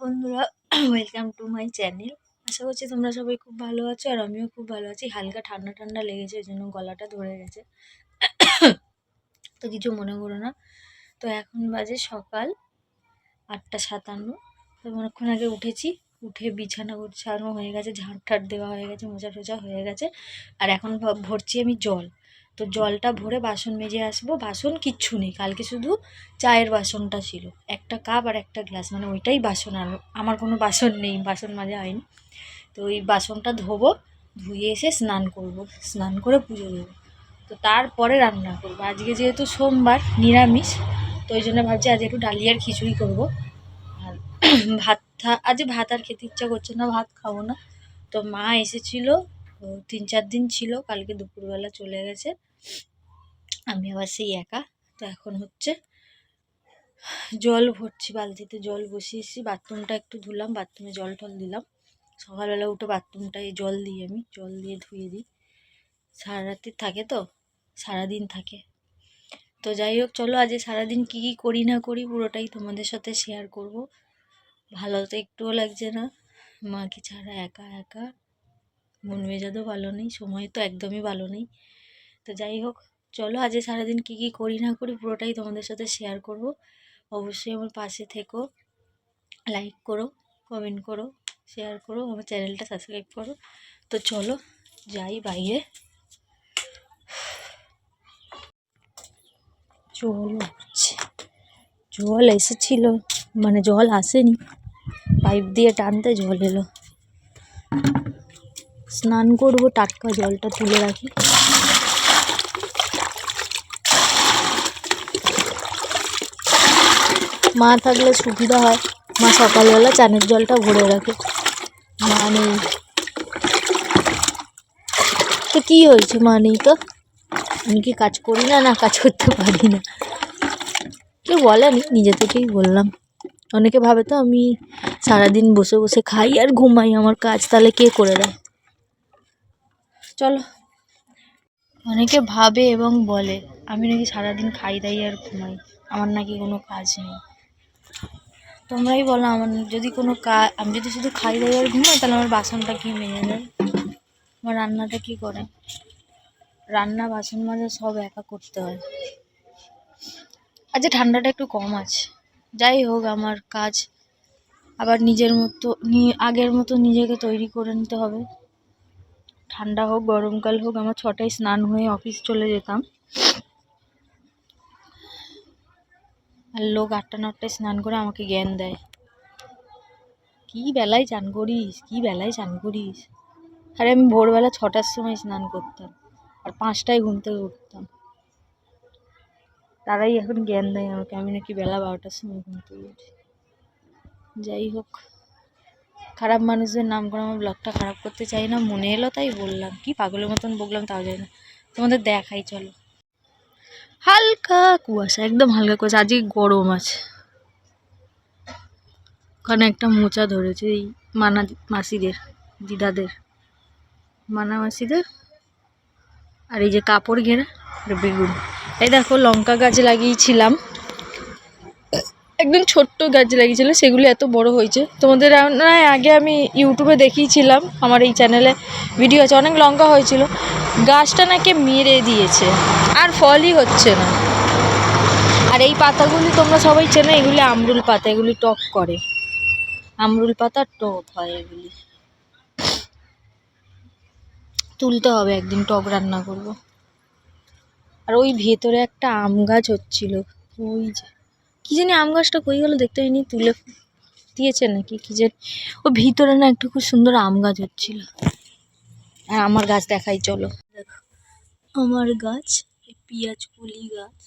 বন্ধুরা welcome to my channel আশা করছি তোমরা সবাই খুব ভালো আছো আর আমিও খুব ভালো আছি। হালকা ঠান্ডা ঠান্ডা লেগেছে, ওই জন্য গলাটা ধরে গেছে। তো কিছু মনে করো না। তো এখন বাজে সকাল আটটা সাতান্ন। তো অনেকক্ষণ আগে উঠেছি, উঠে বিছানা গোছানো হয়ে গেছে, ঝাড় ঠাড় দেওয়া হয়ে গেছে, মোজা টোজা হয়ে গেছে। আর এখন ভরছি আমি জল। তো জলটা ভরে বাসন মেজে আসব। বাসন কিচ্ছু নেই। কালকে শুধু চায়ের বাসনটা ছিল। একটা কাপ আর একটা গ্লাস। মানে ওইটাই বাসন আর আমার কোনো বাসন নেই। বাসন মাজা হয়নি। তো ওই বাসনটা ধোবো, ধুয়ে এসে স্নান করব। স্নান করে পুজো দেবো। তো তারপরে রান্না করব। আজকে যেহেতু সোমবার, নিরামিষ, তো ওই জন্য ভাবছি আজ একটু ডালিয়ার খিচুড়ি করব। আর ভাত, আজ ভাত আর খেতে ইচ্ছা করছে না। ভাত খাব না। তো মা এসেছিল তো তিন চার দিন ছিল, কালকে দুপুরবেলা চলে গেছে। আমি আবার সেই একা, তো এখন হচ্ছে জল ভরছি, বালতিতে জল বসিয়েছি বাথরুমটা একটু ধুলাম, বাথরুমে জল টল দিলাম। সকালবেলা উঠে বাথরুমটায় জল দিই আমি, জল দিয়ে ধুয়ে দিই। সারা রাত্রি থাকে তো, সারাদিন থাকে। তো যাই হোক, চলো আজ সারাদিন কী কী করি না করি পুরোটাই তোমাদের সাথে শেয়ার করব। ভালো তো একটুও লাগছে না, মাকে ছাড়া একা একা। মন মেজাজও ভালো নেই, সময় তো একদমই ভালো নেই। তো যাই হোক, চলো আজ সারাদিন কী কী করি না করি পুরোটাই তোমাদের সাথে শেয়ার করব। অবশ্যই আমার পাশে থেকো লাইক করো কমেন্ট করো শেয়ার করো, আমার চ্যানেলটা সাবস্ক্রাইব করো। তো চলো, যাই বাইরে। জল উঠছে জল এসেছিল মানে জল আসেনি। পাইপ দিয়ে টানতে জল এলো। স্নান করব, টাটকা জলটা তুলে রাখি। মা থাকলে সুবিধা হয়, মা সকালবেলা চানের জলটা ভরে রাখে। মা নেই। তো কী হয়েছে? মা নেই তো? আমি কি কাজ করি না? না, কাজ করতে পারি না। কেউ বলেনি, নিজে থেকেই বললাম। অনেকে ভাবে তো আমি সারাদিন বসে বসে খাই আর ঘুমাই, আমার কাজ তাহলে কে করে দেয়? চলো। অনেকে ভাবে এবং বলে, আমি নাকি সারাদিন খাই দাই আর ঘুমাই। আমার নাকি কোনো কাজ নেই। তোমরাই বলো, আমার যদি কোনো কাজ আমি যদি শুধু খাই দাই আর ঘুমাই, তাহলে আমার বাসনটা কি মেনে দেয় আমার রান্নাটা কি করে? রান্না, বাসন মাজা সব একা করতে হয়। আচ্ছা ঠান্ডাটা একটু কম আছে। যাই হোক, আমার কাজ আবার নিজের মতো আগের মতো নিজেকে তৈরি করে নিতে হবে। ঠান্ডা হোক গরমকাল হোক, আমার ছটায় স্নান হয়ে অফিস চলে যেতাম। আর লোক আটটা নটায় স্নান করে আমাকে জ্ঞান দেয়। কী বেলায় চান করিস? কী বেলায় চান করিস? আরে আমি ভোরবেলা ছটার সময় স্নান করতাম আর পাঁচটায় ঘুম থেকে উঠতাম। তারাই এখন জ্ঞান দেয় আমাকে, আমি নাকি বেলা বারোটার সময় ঘুম থেকে উঠি। যাই হোক। খারাপ মানুষদের নাম করে আমার ব্লগটা খারাপ করতে চাই না। মনে এলো তাই বললাম। কি পাগলের মতন বকলাম তাও জানি না। তোমাদের দেখাই, চলো। হালকা কুয়াশা, একদম হালকা কুয়াশা। আজকে গরম আছে। ওখানে একটা মোচা ধরেছে এই মানা মাসিদের, দিদাদের। মানা মাসিদের আর এই যে কাপড় ঘেরা বেগুন। এই দেখো লঙ্কা গাছ লাগিয়েছিলাম। একদম ছোট্ট গাছ লাগিয়েছিল, সেগুলি এত বড় হয়েছে। তোমাদের আগে আমি ইউটিউবে দেখিয়েছিলাম, আমার এই চ্যানেলে ভিডিও আছে, অনেক লঙ্কা হয়েছিল। গাছটা নাকি মেরে দিয়েছে, আর ফলই হচ্ছে না। আর এই পাতাগুলি তোমরা সবাই চেনো, এগুলি আমরুল পাতা, এগুলি টক করে। আমরুল পাতা টক হয় এগুলি। তুলতে হবে, একদিন টক রান্না করব। আর ওই ভেতরে একটা আম গাছ হচ্ছিল, ওই যে। কী জানি আম গাছটা কই গেলো দেখতে হয়নি তুলে দিয়েছে নাকি কী জানি। ও ভিতরে না একটা খুব সুন্দর আম গাছ হচ্ছিল। আর আমার গাছ দেখাই, চলো। দেখো, আমার গাছ পেঁয়াজ কলি গাছ।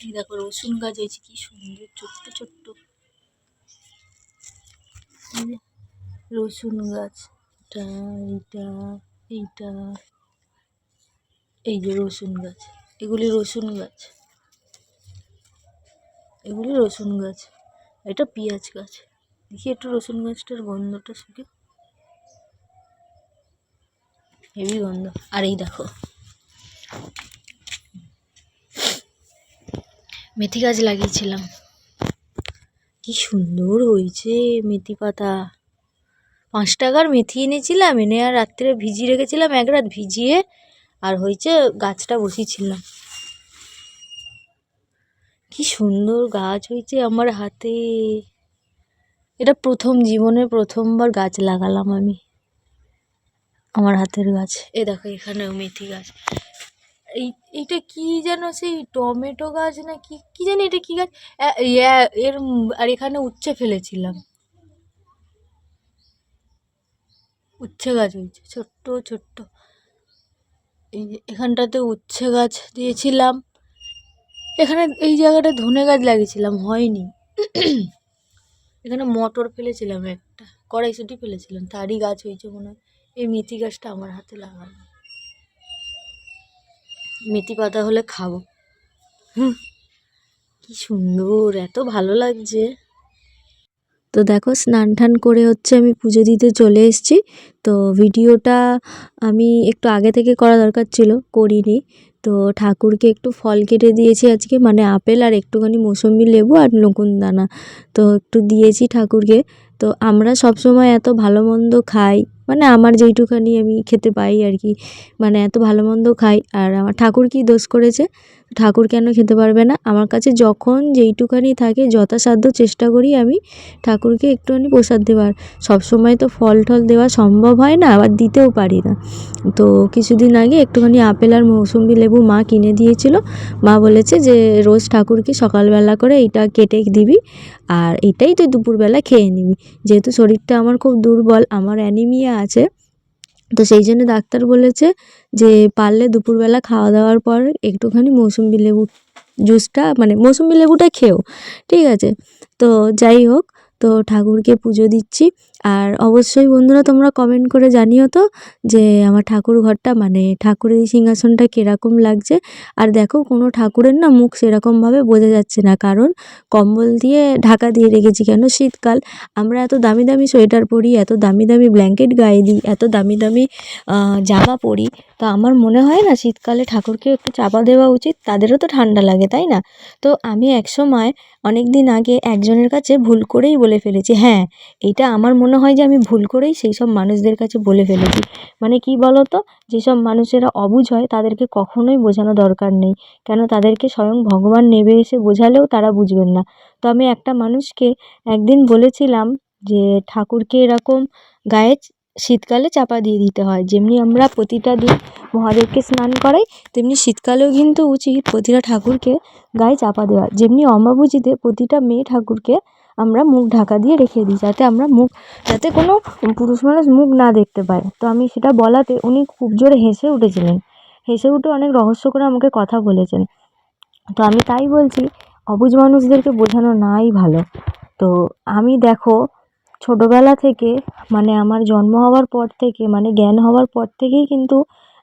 এই দেখো, রসুন গাছ হয়েছে, কি সুন্দর, ছোট্ট ছোট্ট। রসুন গাছ, এটা, এইটা এইটা। এই যে রসুন গাছ, এগুলি রসুন গাছ। এগুলি রসুন গাছ। এটা পেঁয়াজ গাছ। দেখি একটু রসুন গাছটার গন্ধটা শুকে হেভি গন্ধ। আর এই দেখো। মেথি গাছ লাগিয়েছিলাম। কি সুন্দর হয়েছে মেথি পাতা। পাঁচ টাকার মেথি এনেছিলাম, এনে আর রাত্রে ভিজিয়ে রেখেছিলাম, এক রাত ভিজিয়ে। আর হয়েছে গাছটা বসিয়েছিলাম। কি সুন্দর গাছ হয়েছে আমার হাতে। এটা প্রথম, জীবনে প্রথমবার গাছ লাগালাম আমি। আমার হাতের গাছ। এ দেখো, এখানেও মেথি গাছ। এই, এইটা কি যেন সেই টমেটো গাছ না কি কি জানি এটা কি গাছ? এর আর এখানে উচ্ছে ফেলেছিলাম। উচ্ছে গাছ হয়েছে, ছোট্ট ছোট্ট। এই এখানটাতে উচ্ছে গাছ দিয়েছিলাম। এখানে এই জায়গাটা ধনে গাছ লাগিয়েছিলাম, হয়নি। এখানে মটর ফেলেছিলাম একটা, কড়াইশুঁটি ফেলেছিলাম, তারই গাছ হয়েছে মনে হয়। এই মেথি গাছটা আমার হাতে লাগানো। মেথি পাতা হলে খাব। কি সুন্দর, এত ভালো লাগছে। তো দেখো, স্নান টান করে হচ্ছে আমি পুজো দিতে চলে এসেছি। তো ভিডিওটা আমি একটু আগে থেকে করা দরকার ছিল, করিনি। তো ঠাকুরকে একটু ফল কেটে দিয়েছি আজকে মানে আপেল আর একটুখানি মৌসম্বি লেবু আর নকুন দানা। তো একটু দিয়েছি ঠাকুরকে। তো আমরা সব সময় এত ভালো মন্দ খাই মানে আমার যেইটুখানি আমি খেতে পাই আর কি মানে এত ভালো মন্দ খাই। আর আমার ঠাকুর কি দোষ করেছে? ঠাকুর কেন খেতে পারবে না? আমার কাছে যখন যেইটুখানি থাকে যথাসাধ্য চেষ্টা করি আমি ঠাকুরকে একটুখানি প্রসাদ দেওয়ার। সব সময় তো ফল টল দেওয়া সম্ভব হয় না, আবার দিতেও পারি না। তো কিছুদিন আগে একটুখানি আপেল আর মৌসুম্বি লেবু মা কিনে দিয়েছিল। মা বলেছে যে, রোজ ঠাকুরকে সকালবেলা করে এইটা কেটে দিবি আর এটাই তুই দুপুরবেলা খেয়ে নিবি। যেহেতু শরীরটা আমার খুব দুর্বল, আমার অ্যানিমিয়া আছে তো সেই জন্য ডাক্তার বলেছে যে পারলে দুপুরবেলা খাওয়া দাওয়ার পর একটুখানি মৌসুম্বি লেবু জুসটা মানে মৌসুম্বি লেবুটা খেও, ঠিক আছে? তো যাই হোক তো ঠাকুরকে পুজো দিচ্ছি। আর অবশ্যই বন্ধুরা, তোমরা কমেন্ট করে জানিও তো যে আমার ঠাকুর ঘরটা মানে ঠাকুরের সিংহাসনটা কীরকম লাগছে। আর দেখো, কোনো ঠাকুরের না মুখ সেরকমভাবে বোঝা যাচ্ছে না। কারণ কম্বল দিয়ে ঢাকা দিয়ে রেখেছি কেন? শীতকাল। আমরা এত দামি দামি সোয়েটার পরি, এত দামি দামি ব্ল্যাঙ্কেট গায়ে দিই, এত দামি দামি জামা পরি। তো আমার মনে হয় না শীতকালে ঠাকুরকে একটু চাপা দেওয়া উচিত। তাদেরও তো ঠান্ডা লাগে, তাই না? তো আমি একসময় অনেক দিন আগে একজনের কাছে ভুল করেই ফেলেছি। হ্যাঁ এইটা আমার মনে হয় যে আমি ভুল করেই সেই সব মানুষদের কাছে বলে ফেলেছি। মানে কি বলো তো যেসব মানুষেরা অবুঝ হয় তাদেরকে কখনোই বোঝানো দরকার নেই। কেন? তাদেরকে স্বয়ং ভগবান নেবে এসে বোঝালেও তারা বুঝবেন না। তো আমি একটা মানুষকে একদিন বলেছিলাম যে ঠাকুরকে এরকম গায়ে শীতকালে চাপা দিয়ে দিতে হয়। যেমনি আমরা প্রতিটা দিন মহাদেবকে স্নান করাই, তেমনি শীতকালেও কিন্তু উচিত প্রতিটা ঠাকুরকে গায়ে চাপা দেওয়া। যেমনি অমাবুজিতে প্রতিটা মেয়ে ঠাকুরকে আমরা মুখ ঢাকা দিয়ে রেখে দিই যাতে আমরা মুখ, যাতে কোনো পুরুষ মানুষ মুখ না দেখতে পায়। তো আমি সেটা বলাতে উনি খুব জোরে হেসে উঠেছিলেন। হেসে উঠে অনেক রহস্য করে আমাকে কথা বলেছেন। তো আমি তাই বলছি অবুঝ মানুষদেরকে বোঝানো নাই ভালো। তো আমি দেখো, ছোটোবেলা থেকে মানে আমার জন্ম হওয়ার পর থেকে মানে জ্ঞান হওয়ার পর থেকেই কিন্তু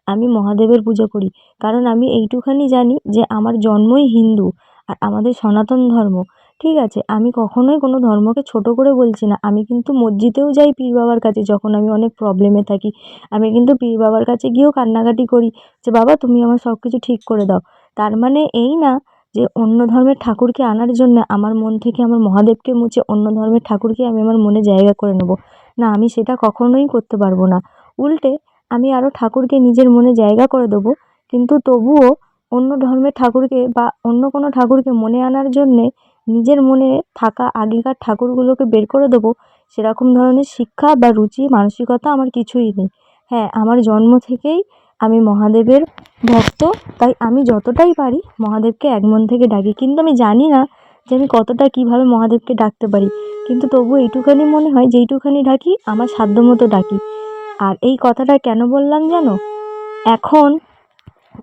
আমি মহাদেবের পুজো করি। কারণ আমি এইটুখানি জানি যে আমার জন্মই হিন্দু আর আমাদের সনাতন ধর্ম। ঠিক আছে, আমি কখনোই কোনো ধর্মকে ছোটো করে বলছি না। আমি কিন্তু মসজিদেও যাই পীর বাবার কাছে যখন আমি অনেক প্রবলেমে থাকি। আমি কিন্তু পীর বাবার কাছে গিয়েও কান্নাকাটি করি যে, বাবা, তুমি আমার সব কিছু ঠিক করে দাও। তার মানে এই না যে, অন্য ধর্মের ঠাকুরকে আনার জন্য আমার মন থেকে আমার মহাদেবকে মুছে অন্য ধর্মের ঠাকুরকে আমি আমার মনে জায়গা করে নেব। না, আমি সেটা কখনোই করতে পারব না। উল্টে আমি আরও ঠাকুরকে নিজের মনে জায়গা করে দেবো। কিন্তু তবুও অন্য ধর্মের ঠাকুরকে বা অন্য কোনো ঠাকুরকে মনে আনার জন্যে নিজের মনে থাকা আগেকার ঠাকুরগুলোকে বের করে দেবো, সেরকম ধরনের শিক্ষা বা রুচি, মানসিকতা আমার কিছুই নেই। হ্যাঁ আমার জন্ম থেকেই আমি মহাদেবের ভক্ত, তাই আমি যতটাই পারি মহাদেবকে এক মন থেকে ডাকি। কিন্তু আমি জানি না যে আমি কতটা কীভাবে মহাদেবকে ডাকতে পারি। কিন্তু তবু এইটুখানি মনে হয় যেইটুখানি ডাকি, আমার সাধ্য মতো ডাকি। আর এই কথাটা কেন বললাম জানো? এখন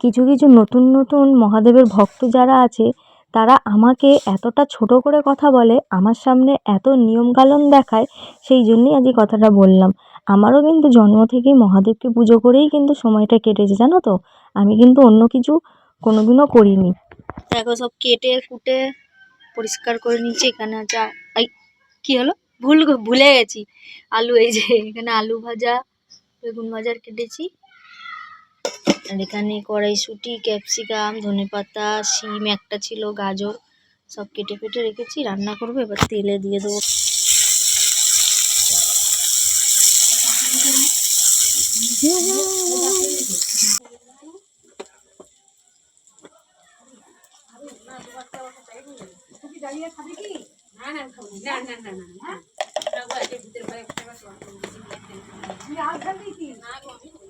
কিছু কিছু নতুন নতুন মহাদেবের ভক্ত যারা আছে তারা আমাকে এতটা ছোট করে কথা বলে, আমার সামনে এত নিয়মকানুন দেখায়, সেই জন্যই আজ এই কথাটা বললাম। আমারও কিন্তু জন্ম থেকেই মহাদেবকে পুজো করেই কিন্তু সময়টা কেটেছে, জানো তো? আমি কিন্তু অন্য কিছু কোনোদিনও করিনি। দেখো, সব কেটে কুটে পরিষ্কার করে নিচ্ছি এখানে আ- এই, কি হলো? ভুল ভুলে গেছি। আলু, এই যে, এখানে আলু ভাজা, বেগুন ভাজার কেটেছি। আর এখানে কড়াইশুঁটি ক্যাপসিকাম ধনেপাতা শিম একটা ছিল গাজর সব কেটে কেটে রেখেছি রান্না করব এবার তেলে দিয়ে দেবো।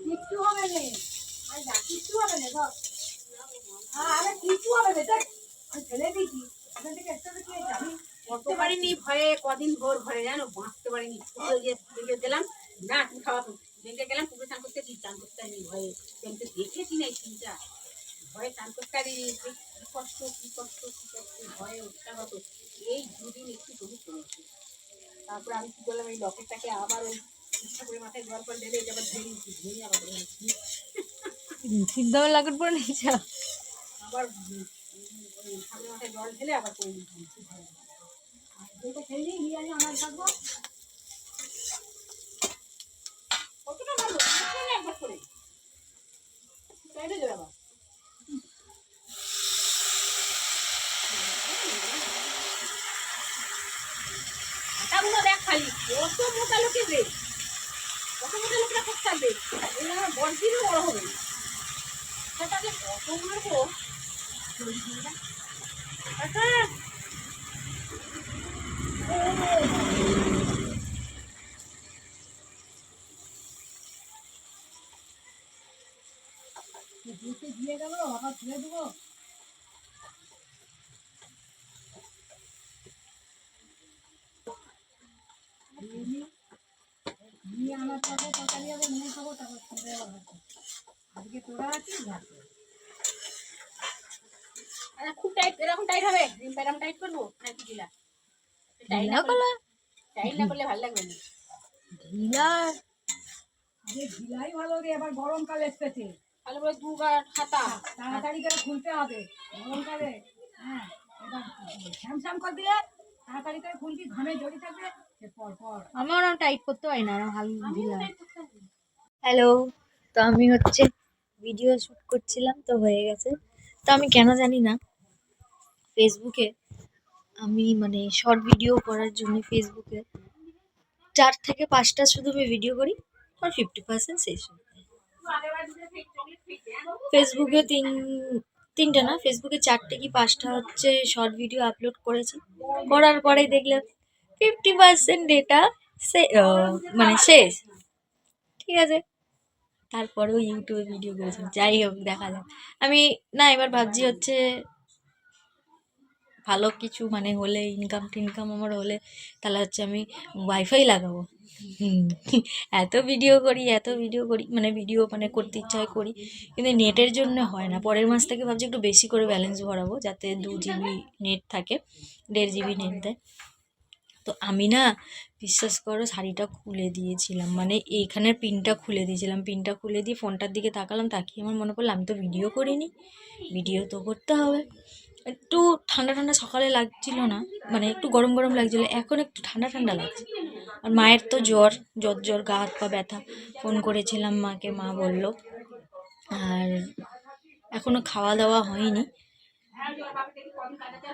কিচ্ছু হবে আমি করতে পারিনি, ভয়ে কদিন ভোর ঘরে জানো বাঁচতে পারিনি। দেখে গেলাম, না, তুমি খাওয়া তো দেখে গেলাম, পুকুরে চান করতে, কি চান করতে পারিনি ভয়ে তো দেখেছি না এই চিন্তা ভয়ে চান করতে পারিনি কি কষ্ট কি কষ্ট কি কষ্ট, ভয়ে উঠতে হতো এই দুদিন একটু তবু করেছি তারপর আমি কি করলাম, এই লকেটটাকে আবার ওই ইচ্ছা করে মাথায় জল করে ঢেলে আবার ধরে নিচ্ছি ধরে আবার নিচ্ছি ঠিক পরে নিয়ে যাও। আবার জল ঢেলে আবার করে দেখ খালি, কত মোটা লোকের রে। কত মোটা লোকেরা করতে আমার বড়দিনও বড় হবে। মারবো? আচ্ছা। দিয়ে গেল আবার ফেলে দেবো। নিয়ে আমার খাব তরকারি হবে নিয়ে খাব তারপর ফেলে দেবো ভাতে। তোরা আছিস খুব টাইট এরকম টাইট হবে? এরকম টাইট করব? নাকি ঢিলা। টাইট না করলে টাইট না করলে ভালো লাগবে না। ঢিলা? আরে ঢিলাই ভালো রে এবার গরমকালে এসেছে। করে দু গাঁট হাতা। তাড়াতাড়ি করে খুলতে হবে। গরমকালে হ্যাঁ এবার তাড়াতাড়ি করে খুলবি ঘামে জড়ি থাকবে সে পর পর। আমার ওরকম টাইট করতে পারি না ওরকম হাল ঢিলা। হ্যালো তো আমি হচ্ছে ভিডিও শ্যুট করছিলাম তো হয়ে গেছে। তো আমি কেন জানি না ফেসবুকে আমি মানে শর্ট ভিডিও করার জন্য ফেসবুকে চার থেকে পাঁচটা শুধু আমি ভিডিও করি আর ফিফটি পার্সেন্ট শেষ ফেসবুকে তিন, তিনটে না ফেসবুকে চারটে কি পাঁচটা হচ্ছে শর্ট ভিডিও আপলোড করেছি। করার পরে দেখলাম ফিফটি পার্সেন্ট ডেটা মানে শেষ। ঠিক আছে? তারপরেও ইউটিউবে ভিডিও করেছি যাই হোক, দেখা যাক। আমি না, এবার ভাবছি হচ্ছে ভালো কিছু মানে হলে ইনকাম টিনকাম আমার হলে, তাহলে হচ্ছে আমি ওয়াইফাই লাগাবো। এত ভিডিও করি, এত ভিডিও করি মানে ভিডিও মানে করতে ইচ্ছা করি, কিন্তু নেটের জন্য হয় না। পরের মাস থেকে ভাবছি একটু বেশি করে ব্যালেন্স ভরাবো, যাতে দু জিবি নেট থাকে, দেড় জিবি নেট দেয়। তো আমি না, বিশ্বাস করো শাড়িটা খুলে দিয়েছিলাম। মানে এইখানের পিনটা খুলে দিয়েছিলাম। পিনটা খুলে দিয়ে ফোনটার দিকে তাকালাম, তাকিয়ে আমার মনে পড়ল, আমি তো ভিডিও করিনি। ভিডিও তো করতে হবে। একটু ঠান্ডা ঠান্ডা সকালে লাগছিল না মানে একটু গরম গরম লাগছিল, এখন একটু ঠান্ডা ঠান্ডা লাগছে। আর মায়ের তো জ্বর জ্বর জ্বর, গা হাত পা ব্যথা। ফোন করেছিলাম মাকে, মা বলল। আর এখনও খাওয়া দাওয়া হয়নি।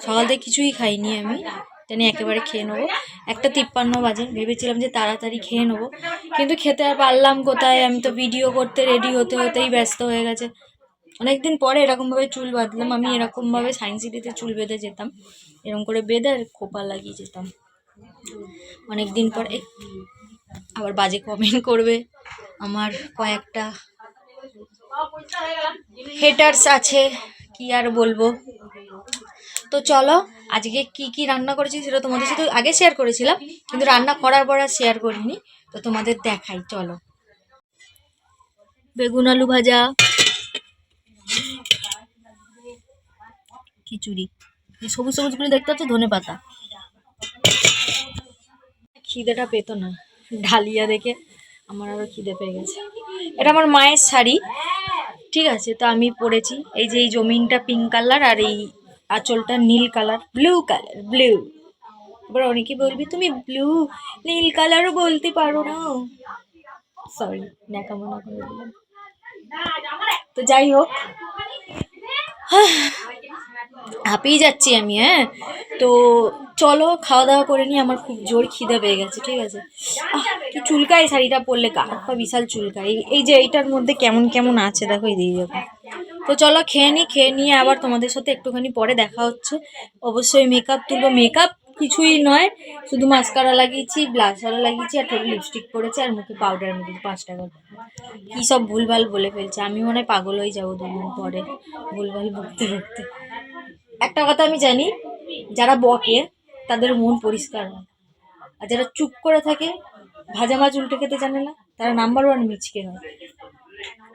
সকাল থেকে কিছুই খাইনি আমি। জানি একেবারে খেয়ে নেব। একটা তিপ্পান্ন বাজে, ভেবেছিলাম যে তাড়াতাড়ি খেয়ে নেব। কিন্তু খেতে আর পারলাম কোথায়? আমি তো ভিডিও করতে রেডি হতে হতেই ব্যস্ত হয়ে গেছে। অনেকদিন পরে এরকমভাবে চুল বাঁধলাম, আমি এরকমভাবে সায়েন্স সিটিতে চুল বেঁধে যেতাম। এরকম করে বেঁধে আর খোপা লাগিয়ে যেতাম। অনেক দিন পরে আবার বাজে কমেন্ট করবে আমার কয়েকটা হেটার্স আছে, কি আর বলব? তো চলো, আজকে কি কি রান্না করেছি সেটা তোমাদের সাথে আগে শেয়ার করেছিলাম, কিন্তু রান্না করার পর আর শেয়ার করিনি, তো তোমাদের দেখাই, চলো। বেগুন আলু ভাজা, খিচুড়ি সবুজ সবুজগুলো দেখতে পাচ্ছ, ধনে পাতা। খিদেটা পেতো না, ঢালিয়া দেখে আমার আরও খিদে পেয়ে গেছে। এটা আমার মায়ের শাড়ি, ঠিক আছে, তো আমি পরেছি, এই যে এই জমিনটা পিঙ্ক কালার আর এই আঁচলটা নীল কালার ব্লু কালার ব্লু এবার অনেকে বলবি, তুমি ব্লু নীল কালারও বলতে পারো না। সরি ন্যাকামনা করে দিলাম। তো যাই হোক হাঁপিয়ে যাচ্ছি আমি হ্যাঁ? তো চলো খাওয়া দাওয়া করে নিই, আমার খুব জোর খিদে পেয়ে গেছে, ঠিক আছে? কি চুলকায় শাড়িটা পরলে, গা বিশাল চুলকায়। এই- যে, এইটার মধ্যে কেমন কেমন আছে, দেখো, এই দিয়ে দেখো তো চলো খেয়ে নিই খেয়ে নিয়ে আবার তোমাদের সাথে একটুখানি পরে দেখা হচ্ছে। অবশ্যই মেকআপ তুলবো। মেকআপ কিছুই নয়, শুধু মাস্কারা লাগিয়েছি ব্লাশারও লাগিয়েছি, আর ঠোঁটে লিপস্টিক পরেছি, আর মুখে পাউডার মেখেছি পাঁচ টাকা কী সব ভুলভাল বলে ফেলছে। আমি মনে হয় পাগল হয়ে যাব দুদিন পরে, ভুলভাল বকতে বকতে একটা কথা আমি জানি, যারা বকে, তাদের মন পরিষ্কার হয়। আর যারা চুপ করে থাকে, ভাজা মাছ উল্টে খেতে জানে না, তারা নাম্বার ওয়ান মিচকে হয়।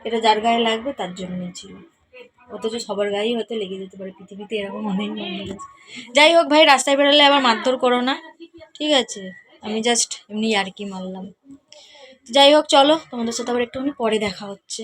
এটা যার গায়ে লাগবে, তার জন্যই ছিল। অথচ সবার গায়েই হয়তো লেগে যেতে পারে, পৃথিবীতে এরকম অনেক যাই হোক ভাই, রাস্তায় বেরোলে আবার মারধর করো না। ঠিক আছে? আমি জাস্ট এমনি আর কি মারলাম। যাই হোক, চলো তোমাদের সাথে আবার একটুখানি পরে দেখা হচ্ছে।